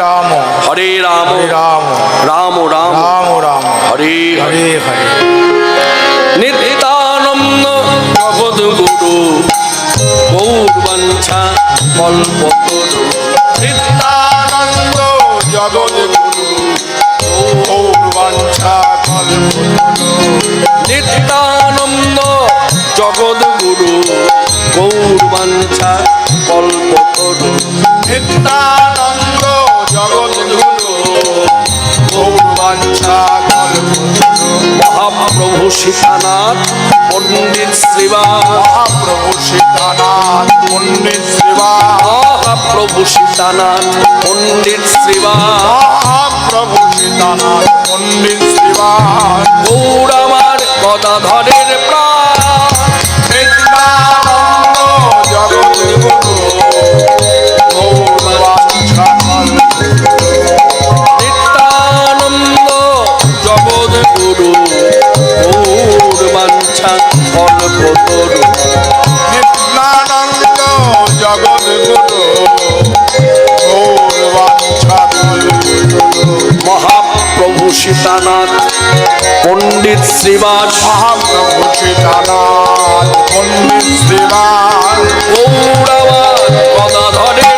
রাম। হরে রাম। রাম। রাম রাম। রাম রাম। হরে হরে। হরে নিত্যানন্দ জগৎ গুরু গৌরবঞ্ছা কল্পতরু নিত্যানন্দ জগৎ গুরু গৌরবাঞ্ছা কল্প নিত্যানন্দ জগৎ গুরু গৌরবঞ্ছা কল্পতরু নিত্যানন্দ মহাপ্রভু সীতানাথ পণ্ডিত শ্রীবাস। মহাপ্রভু সীতানাথ পণ্ডিত শ্রীবা মহাপ্রভু সীতানাথ পণ্ডিত শ্রীবাস। মহাপ্রভু সীতানাথ পণ্ডিত শ্রীবা গৌর আমার গদাধরের প্রাণ। জগৎ সীতানাথ পণ্ডিত শ্রীবাস। মহাপ্রভু সীতানাথ পণ্ডিত শ্রীবাস। গৌরবার গদাধরের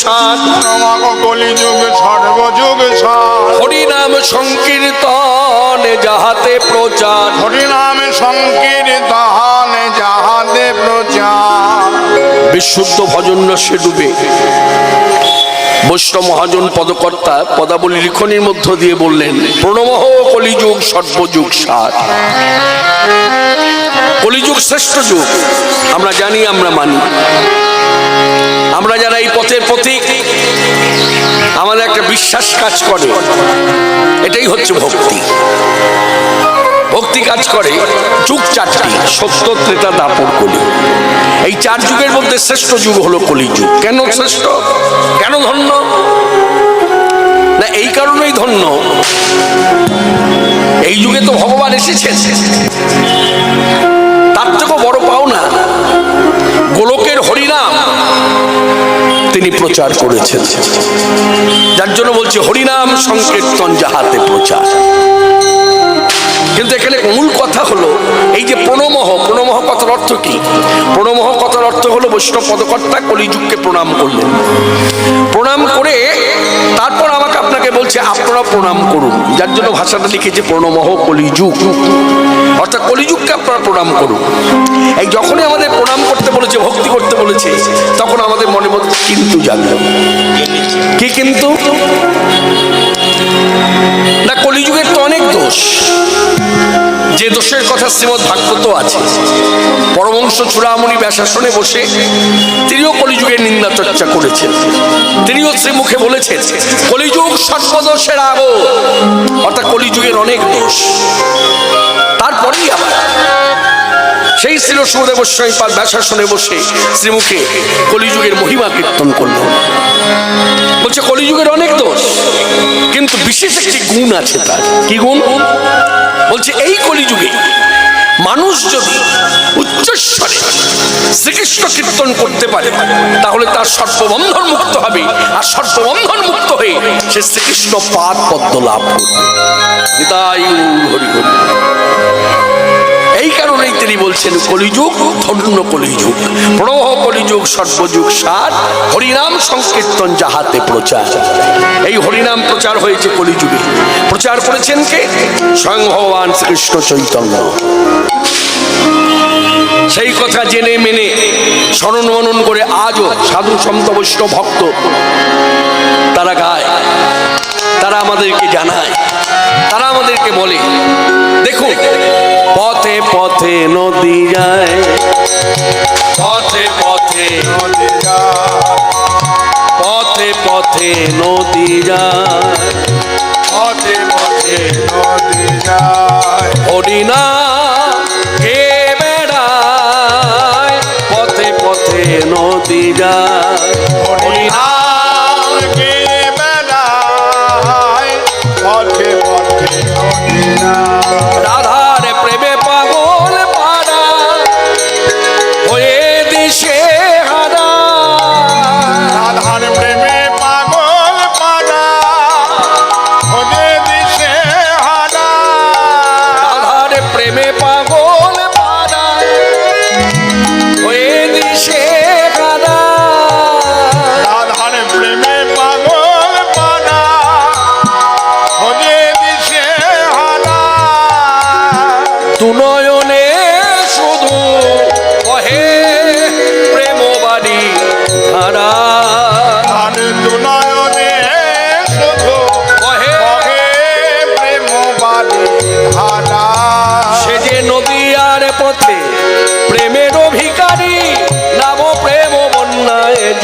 সর্বযুগ সাত প্রণব কলি যুগ সর্বযুগ সার হরিনাম সংকীর্তন যাহাতে প্রচার। হরিনাম সংকীর্তন যাহাতে প্রচার। বিশুদ্ধ ভজন রসে ডুবে। বৈষ্ণব মহাজন পদকর্তা পদাবলী লিখনের মধ্য দিয়ে বললেন প্রণমহ কলিযুগ সর্বযুগ সার কলিযুগ শ্রেষ্ঠ যুগ। আমরা জানি আমরা মানি। আমরা যারা এই পথের পথিক আমাদের একটা বিশ্বাস কাজ করে। এটাই হচ্ছে ভক্তি। ভক্তি কাজ করে যুগ চারটি, সত্য, ত্রেতা, দাপর কলি। এই চার যুগের মধ্যে শ্রেষ্ঠ যুগ হলো কলিযুগ। কেন শ্রেষ্ঠ? কেন ধন্য? না, এই কারণেই ধন্য। এই যুগে তো ভগবান এসেছেন। প্রচার করেছেন। যার জন্য বলছে হরিনাম সংকীর্তন যাহাতে প্রচার। কিন্তু এখানে মূল কথা হলো, এই যে প্রণমহ প্রণমহ কথার অর্থ কি? প্রণমহ কথার অর্থ হলো বৈষ্ণব পদকর্তা কলিযুগকে প্রণাম করলেন। প্রণাম করে তারপর আমাকে আপনাকে বলছে আপনারা প্রণাম করুন। যার জন্য ভাষাটা লিখেছে প্রণমহ কলিযুগ। অর্থাৎ কলিযুগকে আপনারা প্রণাম করুক। এই যখনই আমাদের প্রণাম করতে বলেছে, ভক্তি করতে বলেছে, তখন আমাদের মনে মধ্যে কিন্তু জানলো কি কিন্তু? না, কলিযুগের তো অনেক দোষ। যে দোষের কথা শ্রীমদ ভাগবত আছে। পরমংশ চূড়ামণি ব্যাসাসনে বসে তিনিও কলিযুগের নিন্দা চর্চা করেছেন। তিনিও শ্রীমুখে বলেছেন, কলিযুগ সর্বদোষের আগো অর্থাৎ কলিযুগের অনেক দোষ। তারপরেই সেই ছিল সুদেব গোস্বামীপাল ব্যাসাসনে বসে শ্রীমুখে কলিযুগের মহিমা কীর্তন করল। বলছে, কলিযুগের অনেক দোষ, কিন্তু বিশেষ একটি গুণ আছে তার। কি গুণ? বলছে, এই কলিযুগে মানুষ যদি উচ্চস্বরে শ্রীকৃষ্ণ কীর্তন করতে পারে, তাহলে তার সর্ববন্ধন মুক্ত হবে। আর সর্ববন্ধন মুক্ত হয়ে সে শ্রীকৃষ্ণ পাদ পদ্ম লাভ করবে। নিতাই হরি হরি। বলছেন কলিযুগ ধন্য কলিযুগ। প্রণহ কলিযুগ, সর্বযুগ সার, হরিনাম সংকীর্তন যাহাতে প্রচার। এই হরিনাম প্রচার হয়েছে কলিযুগে। প্রচার করেছেন কে? স্বয়ং ভগবান শ্রীকৃষ্ণ চৈতন্য। সেই কথা জেনে মেনে, স্মরণ মনন করে আজও সাধু সন্ত বৈষ্ণব ভক্ত তারা গায়, তারা আমাদেরকে জানায়, তারা আমাদেরকে বলে। দেখুন পথে পথে নদী যায়। পথে পথে পথে পথে নদী যায়। পথে পথে নদী যায়। হরিনা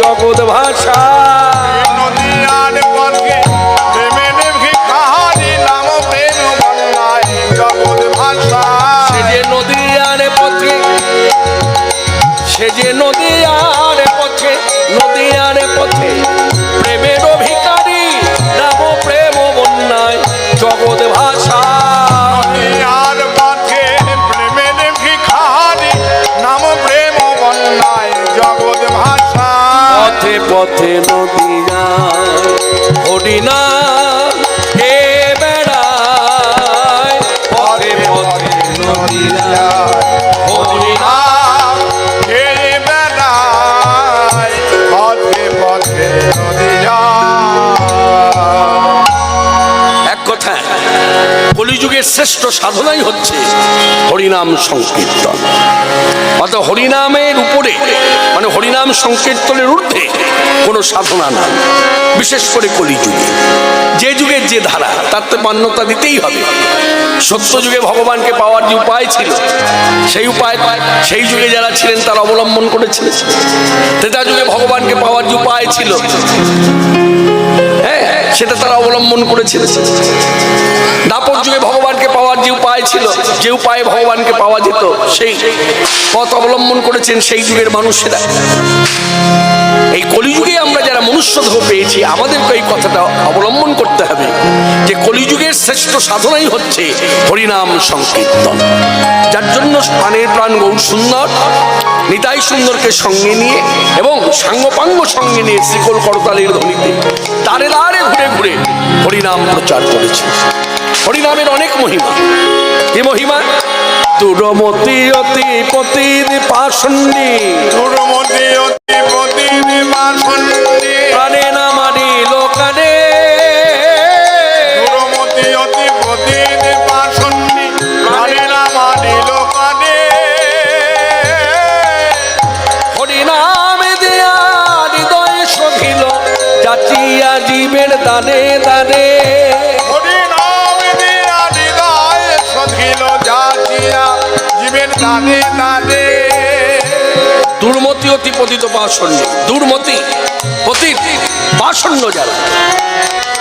জগৎ ভাষা। কলিযুগের শ্রেষ্ঠ সাধনাই হচ্ছে হরিনাম সংকীর্তন। অর্থাৎ হরিনামের উপরে মানে হরিনাম সংকীর্তনের ঊর্ধ্বে কোনো সাধনা নাই, বিশেষ করে কলিযুগে। যে যুগের যে ধারা, তার তো মান্যতা দিতেই হবে। সত্য যুগে ভগবানকে পাওয়ার যে উপায় ছিল, সেই উপায়, সেই যুগে যারা ছিলেন, তারা অবলম্বন করেছিলেন। তেতা যুগে ভগবানকে পাওয়ার যে উপায় ছিল হ্যাঁ? সেটা তারা অবলম্বন করেছিল। দাপর যুগে ভগবানকে পাওয়ার যে উপায় ছিল, যে উপায়ে ভগবানকে পাওয়া যেত, সেই পথ অবলম্বন করেছেন সেই যুগের মানুষেরা। এই কলিযুগে আমরা যারা মনুষ্যদেহ পেয়েছি আমাদেরকে এই কথাটা অবলম্বন করতে হবে যে কলিযুগের শ্রেষ্ঠ সাধনাই হচ্ছে হরিনাম সংকীর্তন। যার জন্য প্রাণের প্রাণ গৌর সুন্দর নিতাই সুন্দরকে সঙ্গে নিয়ে এবং সাঙ্গপাঙ্গ সঙ্গে নিয়ে শিকল করতালের ধ্বনিতে তারে দাঁড়ে ঘুরে ঘুরে হরিনাম প্রচার করেছে। হরিনামের অনেক মহিমা। কি মহিমা? দুরমতি অতি পতির পাশন্ডী দুর্মতি জীবের দানে দানে। জীবের দানে দানে। দুর্মতি অতি পতিত বাসন্য দুর্মতি পতিত বাসন্য যারা,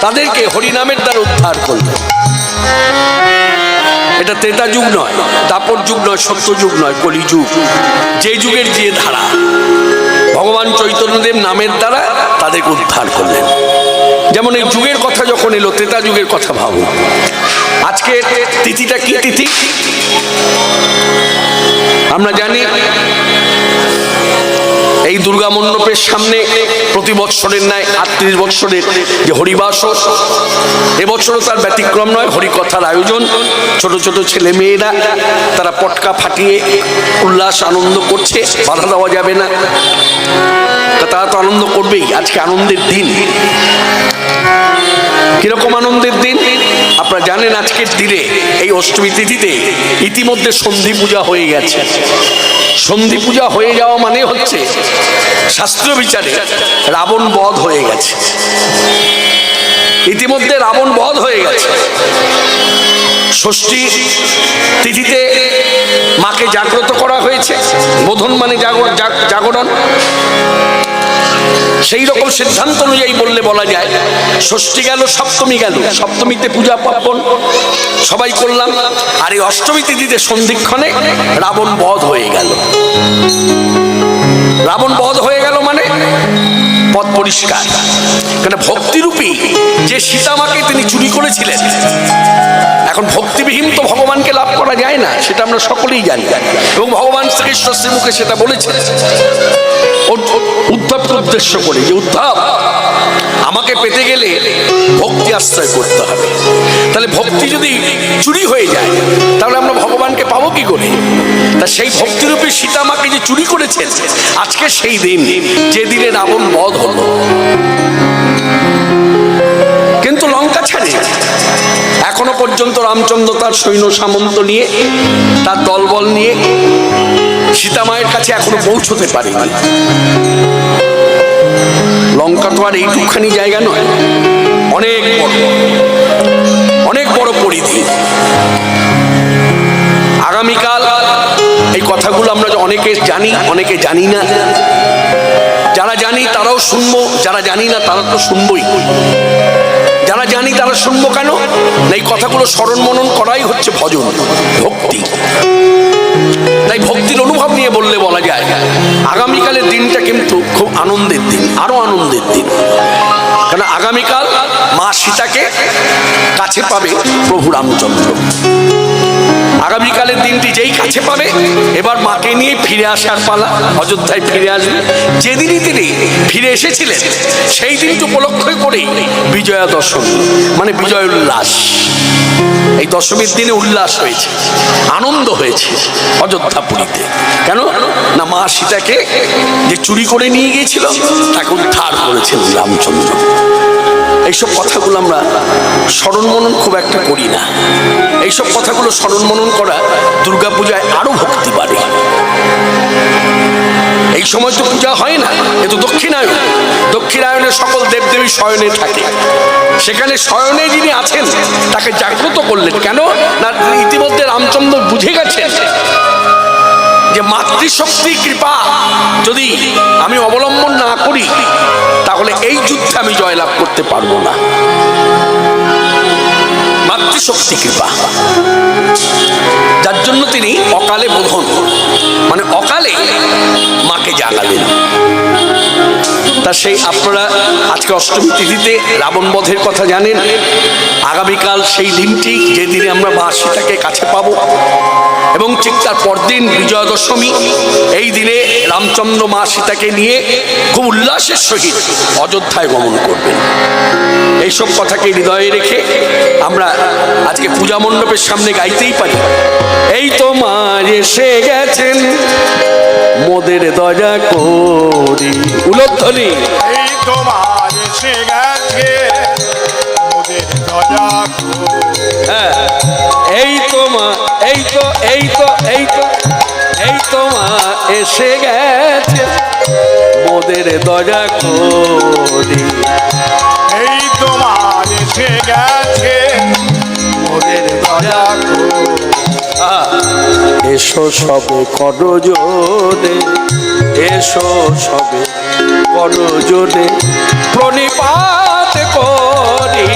তাদেরকে হরিনামের দ্বারা উদ্ধার করবে এটা ত্রেতা যুগ নয়, দাপর যুগ নয় সত্য যুগ নয় কলি যুগ যে যুগের যে ধারা, ভগবান চৈতন্যদেব নামের দ্বারা তাদেরকে উদ্ধার করলেন। যেমন এই যুগের কথা যখন এলো, ত্রেতা যুগের কথা ভাবো। আজকে তিথিটা কি তিথি? আমরা জানি এই দুর্গা মণ্ডপের সামনে প্রতি বৎসরের ন্যায় আটত্রিশ বৎসরের যে হরিবাস এবছরও তার ব্যতিক্রম নয়, হরিকথার আয়োজন। ছোট ছোট ছেলে মেয়েরা তারা পটকা ফাটিয়ে উল্লাস আনন্দ করছে, বাধা দেওয়া যাবে না। তারা তো আনন্দ করবেই, আজকে আনন্দের দিন। কীরকম আনন্দের দিন? আপনারা জানেন আজকের দিনে এই অষ্টমী তিথিতে ইতিমধ্যে সন্ধি পূজা হয়ে গেছে। সন্ধি পূজা হয়ে যাওয়া মানে হচ্ছে শাস্ত্রীয় বিচারে রাবণ বধ হয়ে গেছে। ইতিমধ্যে রাবণ বধ হয়ে গেছে। ষষ্ঠী তিথিতে মাকে জাগ্রত করা হয়েছে। বোধন মানে জাগর- জাগরণ। সেই রকম সিদ্ধান্ত অনুযায়ী বললে বলা যায়, ষষ্ঠী গেল, সপ্তমী গেল। সপ্তমীতে পূজা পার্বণ, সবাই করলাম। আর এই অষ্টমী তিথিতে সন্ধিক্ষণে রাবণ বধ হয়ে গেল। রাবণ বধ হয়ে গেল মানে পথ পরিষ্কার। কেন ভক্তিরূপী যে সীতামাকে তিনি চুরি করেছিলেন এখন ভক্তিবিহীন তো ভগবানকে লাভ করা যায় না, সেটা আমরা সকলেই জানি। এবং ভগবান শ্রীকৃষ্ণ শ্রীমুখে সেটা উ- উদ্ধবকে উদ্দেশ্য করে যে উদ্ধব আমাকে পেতে গেলে ভক্তি আশ্রয় করতে হবে। তাহলে ভক্তি যদি চুরি হয়ে যায়, তাহলে আমরা ভগবানকে পাবো কি করে? তা সেই ভক্তিরূপী সীতামাকে যে চুরি করেছেন আজকে সেই দিন যে দিনে রাবণ বধ হলো। কিন্তু লঙ্কা ছাড়ে। এখনও পর্যন্ত রামচন্দ্র তার সৈন্য সামন্ত নিয়ে, তার দলবল নিয়ে সীতামায়ের কাছে এখনও পৌঁছতে পারেনি। লঙ্কা তো আর এইটুকখানি জায়গা নয়, অনেক অনেক বড় পরিধি। আগামীকাল এই কথাগুলো আমরা অনেকে জানি অনেকে জানি না। যারা জানি তারাও শুনব, যারা জানি না তারা তো শুনবই। যারা জানি তারা শুনব কেন? এই কথাগুলো স্মরণ মনন করাই হচ্ছে ভজন, ভক্তি। তাই ভক্তির অনুভব নিয়ে বললে বলা যায়, আগামীকালের দিনটা কিন্তু খুব আনন্দের দিন, আরও আনন্দের দিন। কারণ আগামীকাল মা সীতাকে কাছে পাবে প্রভু রামচন্দ্র। আগামীকালের দিনটি যেই কাছে পাবে, এবার মাকে নিয়ে ফিরে আসার পালা, অযোধ্যায় ফিরে আসবে। যেদিনই তিনি ফিরে এসেছিলেন, সেই দিনটি উপলক্ষ করে বিজয়া দশমী মানে বিজয় উল্লাস এই দশমীর দিনে উল্লাস হয়েছে, আনন্দ হয়েছে অযোধ্যাপুরীতে কেন? না, মা সীতাকে যে চুরি করে নিয়ে গিয়েছিল তাকে উদ্ধার করেছেন রামচন্দ্র। এইসব কথাগুলো আমরা স্মরণ মনন খুব একটা করি না। এইসব কথাগুলো স্মরণ মনন করা দুর্গাপূজায় আরও ভক্তি বাড়ে। এই সময় তো পূজা হয় না, এ তো দক্ষিণায়ন দক্ষিণায়নে সকল দেবদেবী শয়নে থাকে। সেখানে শয়নে যিনি আছেন, তাকে জাগ্রত করলেন। কেন? না, ইতিমধ্যে রামচন্দ্র বুঝে গেছেন যে মাতৃশক্তি কৃপা যদি আমি অবলম্বন না করি, তাহলে এই যুদ্ধে আমি জয়লাভ করতে পারব না। মাতৃশক্তি কৃপা। যার জন্য তিনি অকালে বোধন মানে অকালে মাকে জাগালেন। তা সেই আপনারা আজকে অষ্টমী তিথিতে রাবণ বধের কথা জানেন। আগামীকাল সেই দিনটি যেদিনে আমরা মা সীতাকে কাছে পাবো। এবং ঠিক তার পরদিন বিজয়া দশমী এই দিনে রামচন্দ্র মা সীতাকে নিয়ে খুব উল্লাসের সহিত অযোধ্যায় গমন করবেন। এইসব কথাকে হৃদয়ে রেখে আমরা আজকে পূজা মণ্ডপের সামনে গাইতেই পারি। এই তো মা এসে গেছেন মোদের দয়া করি। উলোধ্বনি এই তোমার এসে গেছে মোদের দয়া হ্যাঁ এই তো মা এই তো মা এসে গেছে। মোদের দয়া করি। এই তোমার এসে গেছে। মোদের দয়া এসো সবে করজোরে এসো সবে করজোরে প্রণিপাত করি।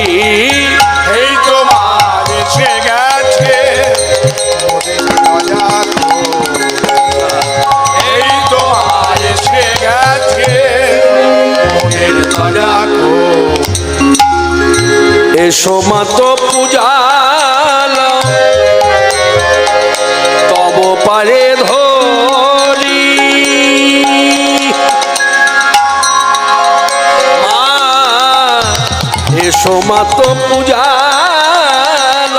দয়া এসো মাতো পূজাল তব পারে ধরি। মা এসো মাতো পূজাল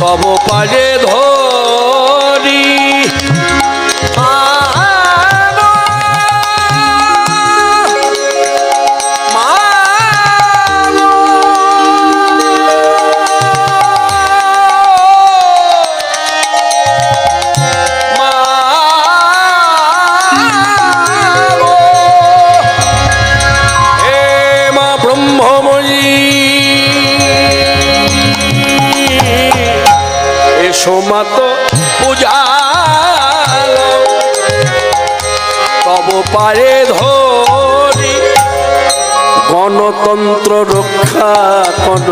তব পারে মাত পূজাল তব পারে ধরি গণতন্ত্র রক্ষা কর।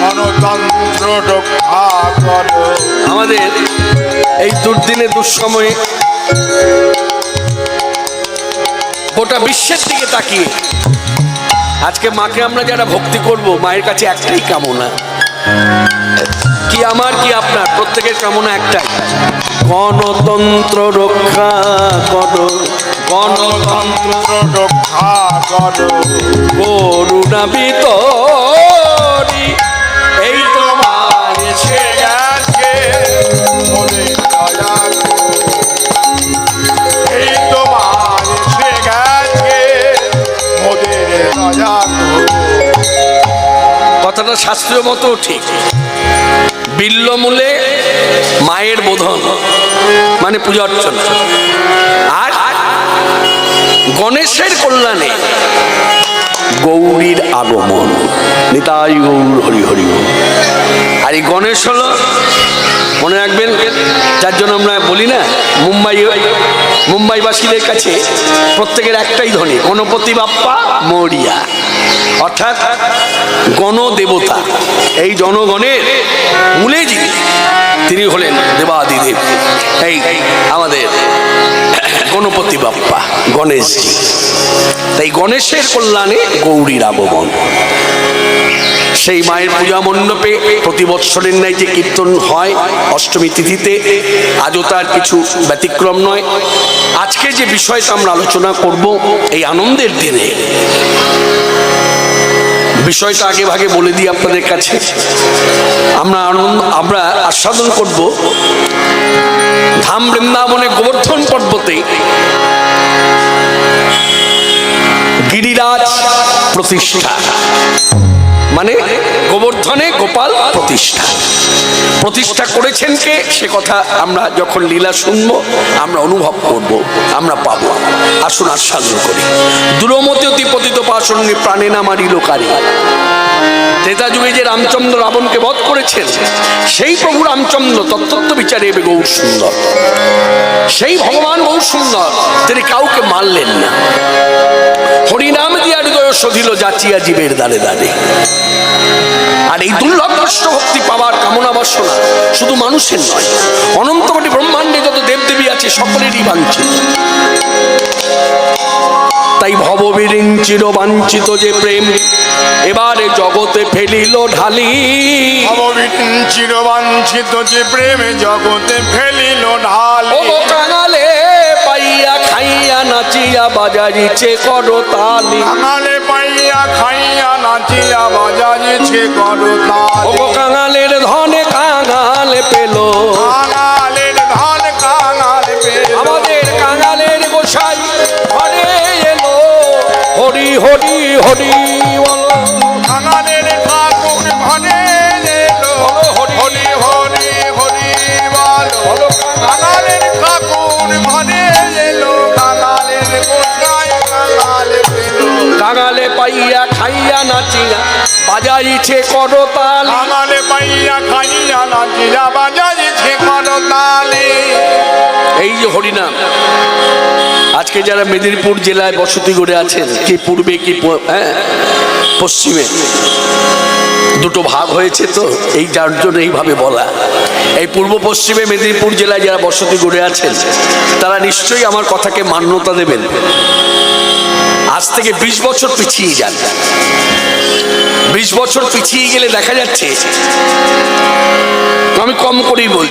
গণতন্ত্র রক্ষা করো। আমাদের এই দুর্দিনে দুঃসময়ে গোটা বিশ্বের দিকে তাকিয়ে আজকে মাকে আমরা যারা ভক্তি করব মায়ের কাছে একটাই কামনা। কি আমার কি আপনার? প্রত্যেকের কামনা একটাই। গণতন্ত্র রক্ষা করো। গণতন্ত্র রক্ষা করো। করুণা বিতরি এই তোমার এসে গেছে এই তোমার এসে গেছে মোদের কথাটা শাস্ত্রীয় মতো ঠিক। বিল্লমূলে মায়ের বোধন মানে পূজা অর্চনা আর গণেশের কল্যাণে গৌরীর আগমন, নিতাই গৌর, হরি হরি। আর এই গণেশ হলো, মনে রাখবেন, যার জন্য আমরা বলি না, মুম্বাই, মুম্বাইবাসীদের কাছে প্রত্যেকের একটাই ধ্বনি, গণপতি বাপ্পা মরিয়া অর্থাৎ গণদেবতা। এই জনগণের মূলে যিনি তিনি হলেন দেবাদিদেব। এই আমাদের গণপতি বাপ্পা, গণেশজি। তাই গণেশের কল্যাণে গৌরীর আগমন। সেই মায়ের পূজা মণ্ডপে প্রতি বৎসরের ন্যায় যে কীর্তন হয় অষ্টমী তিথিতে, আজও তার কিছু ব্যতিক্রম নয়। আজকে যে বিষয়টা আমরা আলোচনা করব, এই আনন্দের দিনে বিষয়টা আগে ভাগে বলে দিই আপনাদের কাছে। আমরা আনন্দ, আমরা আস্বাদন করব। ধাম বৃন্দাবনে গোবর্ধন পর্বতে গিরিরাজ প্রতিষ্ঠা। মানে গোবর্ধনে গোপাল প্রতিষ্ঠা। প্রতিষ্ঠা করেছেন কে? সে কথা আমরা যখন লীলা শুনব, আমরা অনুভব করব, আমরা পাবো। আসুন আস্বাদন করি। দূরমতি অতি পতিত পাশনে প্রাণে না মারিল কারি ত্রেতা যুগে যে রামচন্দ্র রাবণকে বধ করেছেন, সেই প্রভু রামচন্দ্র তত্ত্ব বিচারে এবে গৌর সুন্দর। সেই ভগবান গৌর সুন্দর, তিনি কাউকে মারলেন না। হরিনাম দিয়া হৃদয় সধিল যাচিয়া জীবের দাঁড়ে দাঁড়ে আর এই দুর্লভ কৃষ্ণ ভক্তি পাওয়ার কামনা বাসনা শুধু মানুষের নয় অনন্ত কোটি ব্রহ্মাণ্ডে যত দেবদেবী আছে সকলেরই বাঞ্ছিত। তাই ভববিরিঞ্চির বাঞ্ছিত যে প্রেম এবারে জগতে ফেলিল ঢালি। চিরবাঞ্ছিত যে প্রেমে জগতে ফেলিল ও ঢালি। গো কাঙালে পাইয়া খাইয়া নাচিয়া বাজারিছে করো তালি কাঙালে খাইয়া নাচিয়া বাজাইছে ও করতালি কাঙালের ধনে কাঙালে পেল। কাঙালের ধান কাঙাল পেল। আমাদের কাঙালের গোসাই ঘরে এলো। হরি হরি হরি বলো। কাঙালের ঠাকুর ঘরে এলো। হরি। হরি হরি বলো। কাঙালের ঠাকুর ঘরে পাইয়া খাইয়া নাচিয়া বাজাইছে করতাল। কাঙালে পাইয়া খাইয়া নাচিয়া বাজাইছে করতালি। এই যে হরিনাম আজকে যারা মেদিনীপুর জেলায় বসতি করে আছেন কি পূর্বে কি হ্যাঁ পশ্চিমে দুটো ভাগ হয়েছে তো এই যার জন্য এইভাবে বলা। এই পূর্ব পশ্চিমে মেদিনীপুর জেলায় যারা বসতি গড়ে আছেন তারা নিশ্চয়ই আমার কথাকে মান্যতা দেবেন। আজ থেকে বিশ বছর পিছিয়ে যান। বিশ বছর পিছিয়ে গেলে দেখা যাচ্ছে, আমি কম করেই বলছি।